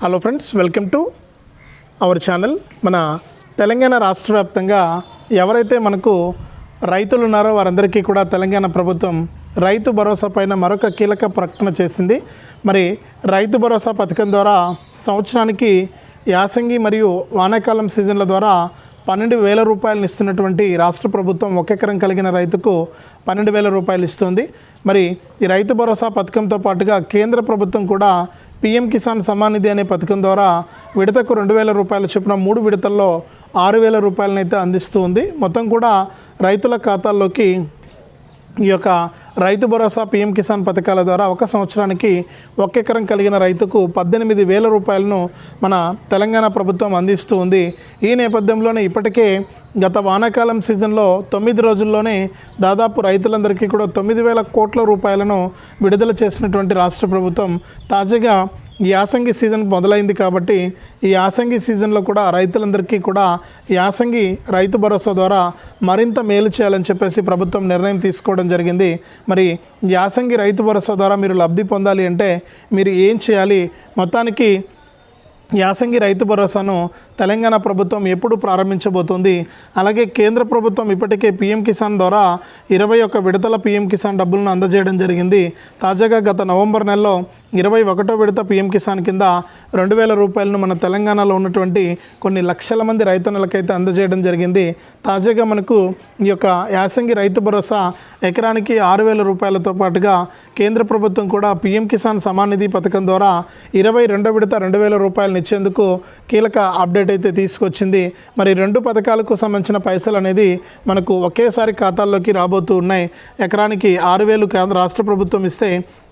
Hello friends welcome to our channel మన తెలంగాణ రాష్ట్ర వ్యాప్తంగా ఎవరైతే మనకు రైతులు ఉన్నారో వారందరికీ కూడా తెలంగాణ ప్రభుత్వం రైతు భరోసా పైన మరొక కీలక ప్రకటన చేసింది. మరి రైతు భరోసా పథకం ద్వారా సంవత్సరానికి యాసంగి మరియు వానాకాలం సీజన్ల ద్వారా పన్నెండు వేల రూపాయలను ఇస్తున్నటువంటి రాష్ట్ర ప్రభుత్వం ఒక ఎకరం కలిగిన రైతుకు పన్నెండు వేల రూపాయలు ఇస్తుంది. మరి ఈ రైతు భరోసా పథకంతో పాటుగా కేంద్ర ప్రభుత్వం కూడా పీఎం కిసాన్ సమ్మాన్ నిధి అనే పథకం ద్వారా విడతకు రెండు వేల రూపాయల చొప్పున మూడు విడతల్లో ఆరు వేల రూపాయలనైతే అందిస్తూ ఉంది మొత్తం కూడా రైతుల ఖాతాల్లోకి ఈ యొక్క రైతు భరోసా పీఎం కిసాన్ పథకాల ద్వారా ఒక సంవత్సరానికి ఒక ఎకరం కలిగిన రైతుకు పద్దెనిమిది వేల రూపాయలను మన తెలంగాణ ప్రభుత్వం అందిస్తూ ఉంది. ఈ నేపథ్యంలోనే ఇప్పటికే గత వానాకాలం సీజన్లో తొమ్మిది రోజుల్లోనే దాదాపు రైతులందరికీ కూడా తొమ్మిది వేల కోట్ల రూపాయలను విడుదల చేసినటువంటి రాష్ట్ర ప్రభుత్వం తాజాగా ఈ యాసంగి సీజన్ మొదలైంది కాబట్టి ఈ యాసంగి సీజన్లో కూడా రైతులందరికీ కూడా యాసంగి రైతు భరోసా ద్వారా మరింత మేలు చేయాలని చెప్పేసి ప్రభుత్వం నిర్ణయం తీసుకోవడం జరిగింది. మరి యాసంగి రైతు భరోసా ద్వారా మీరు లబ్ధి పొందాలి అంటే మీరు ఏం చేయాలి? మొత్తానికి యాసంగి రైతు భరోసాను తెలంగాణ ప్రభుత్వం ఎప్పుడు ప్రారంభించబోతోంది? అలాగే కేంద్ర ప్రభుత్వం ఇప్పటికే పీఎం కిసాన్ ద్వారా ఇరవై ఒక్క విడతల పీఎం కిసాన్ డబ్బులను అందజేయడం జరిగింది. తాజాగా గత నవంబర్ నెలలో ఇరవై ఒకటో విడత పీఎం కిసాన్ కింద రెండు వేల రూపాయలను మన తెలంగాణలో ఉన్నటువంటి కొన్ని లక్షల మంది రైతన్నలకైతే అందజేయడం జరిగింది. తాజాగా మనకు ఈ యొక్క యాసంగి రైతు భరోసా ఎకరానికి ఆరు వేల రూపాయలతో పాటుగా కేంద్ర ప్రభుత్వం కూడా పీఎం కిసాన్ సమానిధి పథకం ద్వారా ఇరవై రెండో విడత రెండు వేల రూపాయలను ఇచ్చేందుకు కీలక అప్డేట్ అయితే తీసుకొచ్చింది. మరి రెండు పథకాలకు సంబంధించిన పైసలు అనేది మనకు ఒకేసారి ఖాతాల్లోకి రాబోతూ ఉన్నాయి. ఎకరానికి ఆరు వేలు కేంద్ర రాష్ట్ర ప్రభుత్వం ఇస్తే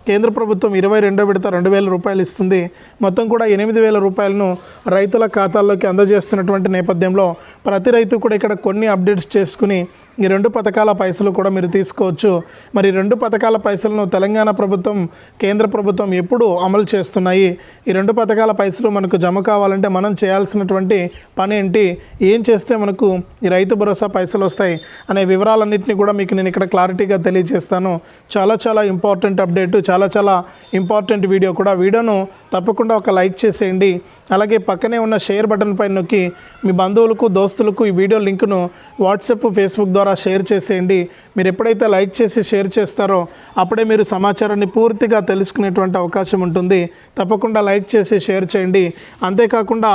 కేంద్ర ప్రభుత్వం ఇరవై రెండో విడత రెండు వేల రూపాయలు ఇస్తుంది. మొత్తం కూడా ఎనిమిది వేల రూపాయలను రైతుల ఖాతాల్లోకి అందజేస్తున్నటువంటి నేపథ్యంలో ప్రతి రైతు కూడా ఇక్కడ కొన్ని అప్డేట్స్ చేసుకుని ఈ రెండు పథకాల పైసలు కూడా మీరు తీసుకోవచ్చు. మరి రెండు పథకాల పైసలను తెలంగాణ ప్రభుత్వం కేంద్ర ప్రభుత్వం ఎప్పుడు అమలు చేస్తున్నాయి? ఈ రెండు పథకాల పైసలు మనకు జమ కావాలంటే మనం చేయాల్సినటువంటి పని ఏంటి? ఏం చేస్తే మనకు ఈ రైతు భరోసా పైసలు వస్తాయి? అనే వివరాలన్నింటినీ కూడా మీకు నేను ఇక్కడ క్లారిటీగా తెలియజేస్తాను. చాలా చాలా ఇంపార్టెంట్ అప్డేట్ చాలా చాలా ఇంపార్టెంట్ వీడియో కూడా. వీడియోను తప్పకుండా ఒక లైక్ చేసేయండి. అలాగే పక్కనే ఉన్న షేర్ బటన్ పైన నొక్కి మీ బంధువులకు దోస్తులకు ఈ వీడియో లింక్ను వాట్సాప్ ఫేస్బుక్ ద్వారా షేర్ చేసేయండి. మీరు ఎప్పుడైతే లైక్ చేసి షేర్ చేస్తారో అప్పుడే మీరు సమాచారాన్ని పూర్తిగా తెలుసుకునేటువంటి అవకాశం ఉంటుంది. తప్పకుండా లైక్ చేసి షేర్ చేయండి. అంతేకాకుండా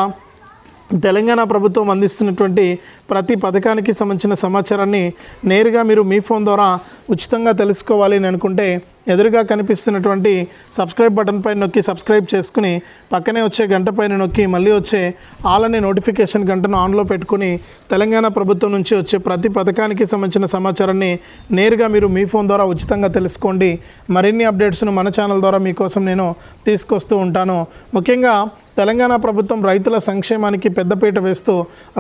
తెలంగాణ ప్రభుత్వం అందిస్తున్నటువంటి ప్రతి పథకానికి సంబంధించిన సమాచారాన్ని నేరుగా మీరు మీ ఫోన్ ద్వారా ఉచితంగా తెలుసుకోవాలి అని అనుకుంటే ఎదురుగా కనిపిస్తున్నటువంటి సబ్స్క్రైబ్ బటన్ పైన నొక్కి సబ్స్క్రైబ్ చేసుకుని పక్కనే వచ్చే గంట పైన నొక్కి మళ్ళీ వచ్చే ఆల్ అనే నోటిఫికేషన్ గంటను ఆన్లో పెట్టుకుని తెలంగాణ ప్రభుత్వం నుంచి వచ్చే ప్రతి పథకానికి సంబంధించిన సమాచారాన్ని నేరుగా మీరు మీ ఫోన్ ద్వారా ఉచితంగా తెలుసుకోండి. మరిన్ని అప్డేట్స్ను మన ఛానల్ ద్వారా మీకోసం నేను తీసుకొస్తూ ఉంటాను. ముఖ్యంగా తెలంగాణ ప్రభుత్వం రైతుల సంక్షేమానికి పెద్దపీట వేస్తూ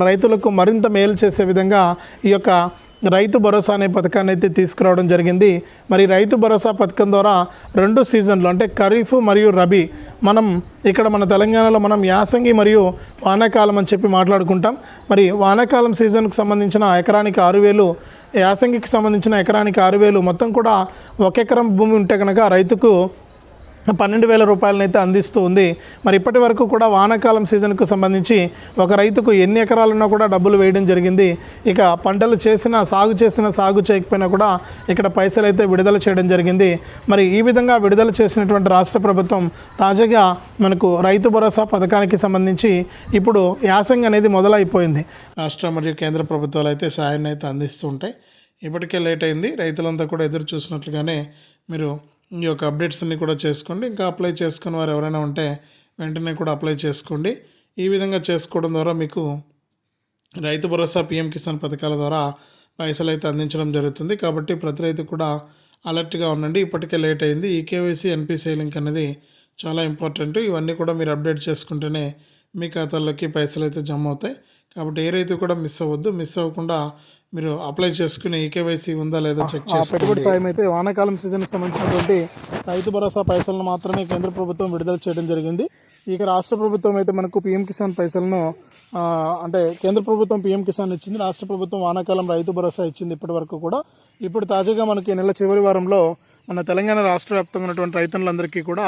రైతులకు మరింత మేలు చేసే విధంగా ఈ యొక్క రైతు భరోసా అనే పథకాన్ని అయితే తీసుకురావడం జరిగింది. మరి రైతు భరోసా పథకం ద్వారా రెండు సీజన్లు అంటే ఖరీఫ్ మరియు రబీ మనం ఇక్కడ మన తెలంగాణలో మనం యాసంగి మరియు వానాకాలం అని చెప్పి మాట్లాడుకుంటాం. మరి వానాకాలం సీజన్కు సంబంధించిన ఎకరానికి ఆరు వేలు యాసంగికి సంబంధించిన ఎకరానికి ఆరు వేలు మొత్తం కూడా ఒక ఎకరం భూమి ఉంటే కనుక రైతుకు పన్నెండు వేల రూపాయలనైతే అందిస్తూ ఉంది. మరి ఇప్పటి వరకు కూడా వానాకాలం సీజన్కు సంబంధించి ఒక రైతుకు ఎన్ని ఎకరాలున్నా కూడా డబ్బులు వేయడం జరిగింది. ఇక పంటలు చేసిన సాగు చేసిన సాగు చేయకపోయినా కూడా ఇక్కడ పైసలు అయితే విడుదల చేయడం జరిగింది. మరి ఈ విధంగా విడుదల చేసినటువంటి రాష్ట్ర ప్రభుత్వం తాజాగా మనకు రైతు భరోసా పథకానికి సంబంధించి ఇప్పుడు యాసంగ్ అనేది మొదలైపోయింది. రాష్ట్ర మరియు కేంద్ర ప్రభుత్వాలు అయితే సాయాన్ని అయితే అందిస్తూ ఉంటాయి. ఇప్పటికే లేట్ అయింది. రైతులంతా కూడా ఎదురు చూసినట్లుగానే మీరు ఈ యొక్క అప్డేట్స్ అన్ని కూడా చేసుకోండి. ఇంకా అప్లై చేసుకుని వారు ఎవరైనా ఉంటే వెంటనే కూడా అప్లై చేసుకోండి. ఈ విధంగా చేసుకోవడం ద్వారా మీకు రైతు భరోసా పీఎం కిసాన్ పథకాల ద్వారా పైసలు అయితే అందించడం జరుగుతుంది. కాబట్టి ప్రతి రైతు కూడా అలర్ట్గా ఉండండి. ఇప్పటికే లేట్ అయింది. ఈ కేవైసీ ఎన్పిసిఐ లింక్ అనేది చాలా ఇంపార్టెంట్. ఇవన్నీ కూడా మీరు అప్డేట్ చేసుకుంటేనే మీ ఖాతాల్లోకి పైసలు అయితే జమ అవుతాయి. కాబట్టి ఏ రైతు కూడా మిస్ అవ్వద్దు. మిస్ అవ్వకుండా మీరు అప్లై చేసుకుని ఈకేవైసీ ఉందా లేదా చెక్ చేసుకోండి. పెట్టుబడి సాయం అయితే వానాకాలం సీజన్కి సంబంధించినటువంటి రైతు భరోసా పైసలను మాత్రమే కేంద్ర ప్రభుత్వం విడుదల చేయడం జరిగింది. ఇక రాష్ట్ర ప్రభుత్వం అయితే మనకు పీఎం కిసాన్ పైసలను అంటే కేంద్ర ప్రభుత్వం పీఎం కిసాన్ ఇచ్చింది రాష్ట్ర ప్రభుత్వం వానాకాలం రైతు భరోసా ఇచ్చింది ఇప్పటి వరకు కూడా. ఇప్పుడు తాజాగా మనకి నెల చివరి వారంలో మన తెలంగాణ రాష్ట్ర వ్యాప్తంగా ఉన్నటువంటి రైతులందరికీ కూడా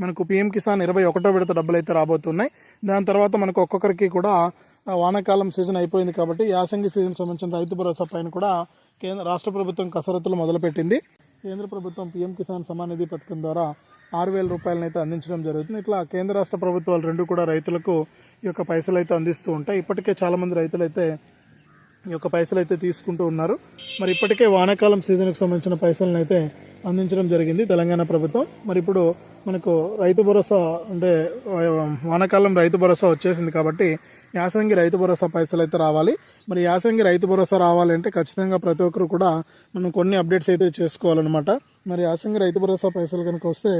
మనకు పిఎం కిసాన్ ఇరవై ఒకటో విడత డబ్బులు అయితే రాబోతున్నాయి. దాని తర్వాత మనకు ఒక్కొక్కరికి కూడా వానాకాలం సీజన్ అయిపోయింది కాబట్టి యాసంగి సీజన్ సంబంధించిన రైతు భరోసా పైన కూడా కేంద్ర రాష్ట్ర ప్రభుత్వం కసరత్తులు మొదలుపెట్టింది. కేంద్ర ప్రభుత్వం పిఎం కిసాన్ సమాన్ నిధి పథకం ద్వారా ఆరు వేల రూపాయలనైతే అందించడం జరుగుతుంది. ఇట్లా కేంద్ర రాష్ట్ర ప్రభుత్వాలు రెండు కూడా రైతులకు ఈ యొక్క పైసలు అయితే అందిస్తూ ఉంటాయి. ఇప్పటికే చాలామంది రైతులు అయితే ఈ యొక్క పైసలు అయితే తీసుకుంటూ ఉన్నారు. మరి ఇప్పటికే వానాకాలం సీజన్కు సంబంధించిన పైసలను అయితే అందించడం జరిగింది తెలంగాణ ప్రభుత్వం. మరి ఇప్పుడు మనకు రైతు భరోసా అంటే వానాకాలం రైతు భరోసా వచ్చేసింది కాబట్టి యాసంగి రైతు భరోసా పైసలు అయితే రావాలి. మరి యాసంగి రైతు భరోసా రావాలంటే ఖచ్చితంగా ప్రతి ఒక్కరు కూడా మనం కొన్ని అప్డేట్స్ అయితే చేసుకోవాలన్నమాట. మరి యాసంగి రైతు భరోసా పైసలు కనుక వస్తే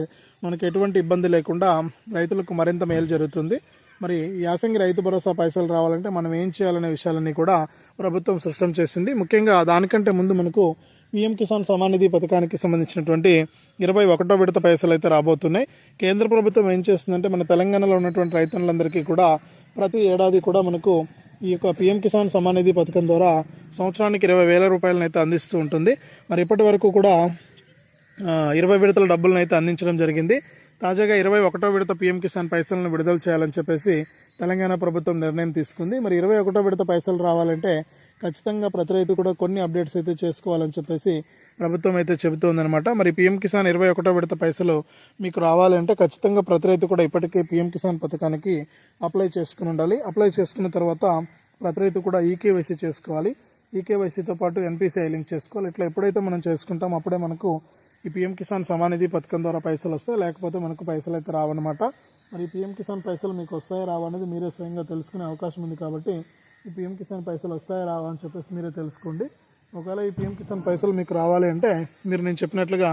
మనకు ఎటువంటి ఇబ్బంది లేకుండా రైతులకు మరింత మేలు జరుగుతుంది. మరి యాసంగి రైతు భరోసా పైసలు రావాలంటే మనం ఏం చేయాలనే విషయాలన్నీ కూడా ప్రభుత్వం స్పష్టం చేసింది. ముఖ్యంగా దానికంటే ముందు మనకు పీఎం కిసాన్ సమాన్ నిధి పథకానికి సంబంధించినటువంటి ఇరవై ఒకటో విడత పైసలు అయితే రాబోతున్నాయి. కేంద్ర ప్రభుత్వం ఏం చేస్తుందంటే మన తెలంగాణలో ఉన్నటువంటి రైతులందరికీ కూడా ప్రతి ఏడాది కూడా మనకు ఈ యొక్క పీఎం కిసాన్ సమ్మాన్ నిధి పథకం ద్వారా సంవత్సరానికి ఇరవై వేల రూపాయలను అయితే అందిస్తూ ఉంటుంది. మరి ఇప్పటి వరకు కూడా ఇరవై విడతల డబ్బులను అయితే అందించడం జరిగింది. తాజాగా ఇరవై ఒకటో విడత పీఎం కిసాన్ పైసలను విడుదల చేయాలని చెప్పేసి తెలంగాణ ప్రభుత్వం నిర్ణయం తీసుకుంది. మరి ఇరవై ఒకటో విడత పైసలు రావాలంటే ఖచ్చితంగా ప్రతి రైతు కూడా కొన్ని అప్డేట్స్ అయితే చేసుకోవాలని చెప్పేసి ప్రభుత్వం అయితే చెబుతోందనమాట మరి పీఎం కిసాన్ ఇరవై ఒకటో విడత పైసలు మీకు రావాలంటే ఖచ్చితంగా ప్రతి రైతు కూడా ఇప్పటికే పీఎం కిసాన్ పథకానికి అప్లై చేసుకుని ఉండాలి. అప్లై చేసుకున్న తర్వాత ప్రతి రైతు కూడా ఈకేవైసీ చేసుకోవాలి. ఈకేవైసీతో పాటు ఎన్పిసిఐ లింక్ చేసుకోవాలి. ఇట్లా ఎప్పుడైతే మనం చేసుకుంటాం అప్పుడే మనకు ఈ పీఎం కిసాన్ సమానిధి పథకం ద్వారా పైసలు వస్తాయి. లేకపోతే మనకు పైసలు అయితే రావన్నమాట. మరి పీఎం కిసాన్ పైసలు మీకు వస్తాయా రావనేది మీరే స్వయంగా తెలుసుకునే అవకాశం ఉంది కాబట్టి ఈ పీఎం కిసాన్ పైసలు వస్తాయా రావా అని చెప్పేసి మీరే తెలుసుకోండి. ఒకవేళ ఈ పీఎం కిసాన్ పైసలు మీకు రావాలి అంటే మీరు నేను చెప్పినట్లుగా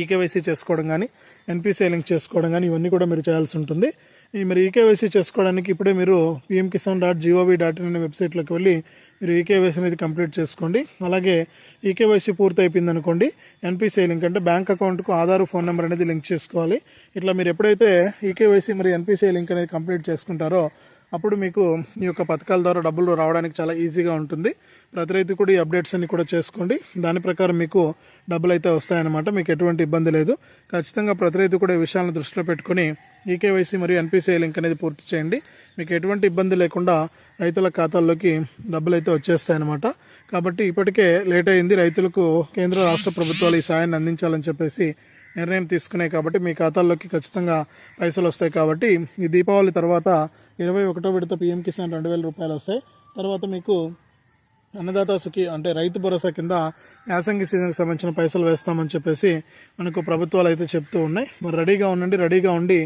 ఈకేవైసీ చేసుకోవడం కానీ ఎన్పిసిఐ లింక్ చేసుకోవడం కానీ ఇవన్నీ కూడా మీరు చేయాల్సి ఉంటుంది. ఈ మరి ఈకేవైసీ చేసుకోవడానికి ఇప్పుడే మీరు PM Kisan dot gov dot in అనే వెబ్సైట్లోకి వెళ్ళి మీరు ఈకేవైసీ అనేది కంప్లీట్ చేసుకోండి. అలాగే ఈకేవైసీ పూర్తి అయిపోయింది అనుకోండి ఎన్పిసిఐ లింక్ అంటే బ్యాంక్ అకౌంట్కు ఆధార్ ఫోన్ నెంబర్ అనేది లింక్ చేసుకోవాలి. ఇట్లా మీరు ఎప్పుడైతే ఈకేవైసీ మరి ఎన్పిసిఐ లింక్ అనేది కంప్లీట్ చేసుకుంటారో అప్పుడు మీకు ఈ యొక్క పథకాల ద్వారా డబ్బులు రావడానికి చాలా ఈజీగా ఉంటుంది. ప్రతి రైతు కూడా ఈ అప్డేట్స్ అన్ని కూడా చేసుకోండి. దాని ప్రకారం మీకు డబ్బులు అయితే వస్తాయన్నమాట. మీకు ఎటువంటి ఇబ్బంది లేదు. ఖచ్చితంగా ప్రతి రైతు కూడా ఈ విషయాలను దృష్టిలో పెట్టుకొని ఈకేవైసీ మరియు ఎన్పిసిఐ లింక్ అనేది పూర్తి చేయండి. మీకు ఎటువంటి ఇబ్బంది లేకుండా రైతుల ఖాతాల్లోకి డబ్బులు అయితే వచ్చేస్తాయన్నమాట. కాబట్టి ఇప్పటికే లేట్ అయింది. రైతులకు కేంద్ర రాష్ట్ర ప్రభుత్వాలు ఈ సాయాన్ని అందించాలని చెప్పేసి నిర్ణయం తీసుకున్నాయి కాబట్టి మీ ఖాతాల్లోకి ఖచ్చితంగా పైసలు వస్తాయి కాబట్టి ఈ దీపావళి తర్వాత ఇరవై ఒకటో విడత పిఎం కిసాన్ రెండు వేల రూపాయలు వస్తాయి. తర్వాత మీకు అన్నదాత సుఖి అంటే రైతు భరోసా కింద యాసంగి సీజన్కి సంబంధించిన పైసలు వేస్తామని చెప్పేసి మనకు ప్రభుత్వాలు అయితే చెప్తూ ఉన్నాయి. మరి రెడీగా ఉండండి రెడీగా ఉండి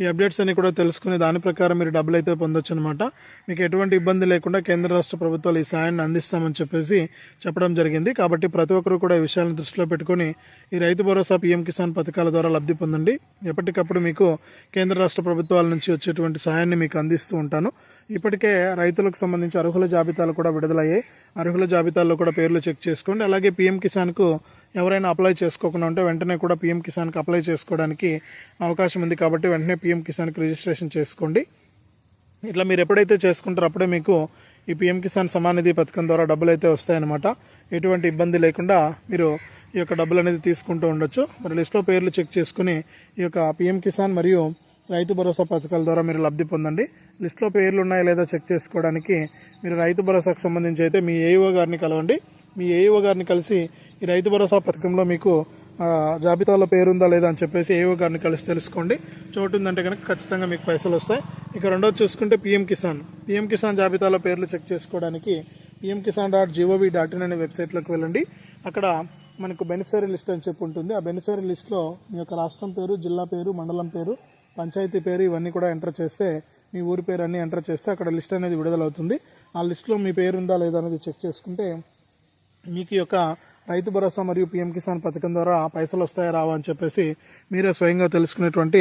ఈ అప్డేట్స్ అన్ని కూడా తెలుసుకుని దాని ప్రకారం మీరు డబ్బులు అయితే పొందొచ్చు అనమాట మీకు ఎటువంటి ఇబ్బంది లేకుండా కేంద్ర రాష్ట్ర ప్రభుత్వాలు ఈ సాయాన్ని అందిస్తామని చెప్పేసి చెప్పడం జరిగింది. కాబట్టి ప్రతి ఒక్కరు కూడా ఈ విషయాలను దృష్టిలో పెట్టుకొని ఈ రైతు భరోసా పీఎం కిసాన్ పథకాల ద్వారా లబ్ధి పొందండి. ఎప్పటికప్పుడు మీకు కేంద్ర రాష్ట్ర ప్రభుత్వాల నుంచి వచ్చేటువంటి సాయాన్ని మీకు అందిస్తూ ఉంటాను. ఇప్పటికే రైతులకు సంబంధించి అర్హుల జాబితాలు కూడా విడుదలయ్యాయి. అర్హుల జాబితాల్లో కూడా పేర్లు చెక్ చేసుకోండి. అలాగే పీఎం కిసాన్కు ఎవరైనా అప్లై చేసుకోకుండా ఉంటే వెంటనే కూడా పీఎం కిసాన్కి అప్లై చేసుకోవడానికి అవకాశం ఉంది కాబట్టి వెంటనే పీఎం కిసాన్కి రిజిస్ట్రేషన్ చేసుకోండి. ఇట్లా మీరు ఎప్పుడైతే చేసుకుంటారో అప్పుడే మీకు ఈ పిఎం కిసాన్ సమానిధి పథకం ద్వారా డబ్బులు అయితే వస్తాయన్నమాట. ఎటువంటి ఇబ్బంది లేకుండా మీరు ఈ యొక్క డబ్బులు అనేది తీసుకుంటూ ఉండొచ్చు. మరి లిస్ట్లో పేర్లు చెక్ చేసుకుని ఈ యొక్క పిఎం కిసాన్ మరియు రైతు భరోసా పథకాల ద్వారా మీరు లబ్ధి పొందండి. లిస్ట్లో పేర్లు ఉన్నాయా లేదా చెక్ చేసుకోవడానికి మీరు రైతు భరోసాకు సంబంధించి అయితే మీ ఏఈఓ గారిని కలవండి. మీ ఏఈఓ గారిని కలిసి ఈ రైతు భరోసా పథకంలో మీకు జాబితాలో పేరుందా లేదా అని చెప్పేసి ఏఓ గారిని కలిసి తెలుసుకోండి. చోటు ఉందంటే కనుక ఖచ్చితంగా మీకు పైసలు వస్తాయి. ఇక రెండోది చూసుకుంటే పిఎం కిసాన్ పిఎం కిసాన్ జాబితాలో పేర్లు చెక్ చేసుకోవడానికి PM Kisan dot gov dot in అనే వెబ్సైట్లోకి వెళ్ళండి. అక్కడ మనకు బెనిఫిషరీ లిస్ట్ అని చెప్పి ఉంటుంది. ఆ బెనిఫిషరీ లిస్ట్లో మీ యొక్క రాష్ట్రం పేరు జిల్లా పేరు మండలం పేరు పంచాయతీ పేరు ఇవన్నీ కూడా ఎంటర్ చేస్తే మీ ఊరి పేరు అన్నీ ఎంటర్ చేస్తే అక్కడ లిస్ట్ అనేది విడుదలవుతుంది. ఆ లిస్ట్లో మీ పేరు ఉందా లేదా అనేది చెక్ చేసుకుంటే మీకు యొక్క రైతు భరోసా మరియు పిఎం కిసాన్ పథకం ద్వారా పైసలు వస్తాయా రావా అని చెప్పేసి మీరే స్వయంగా తెలుసుకునేటువంటి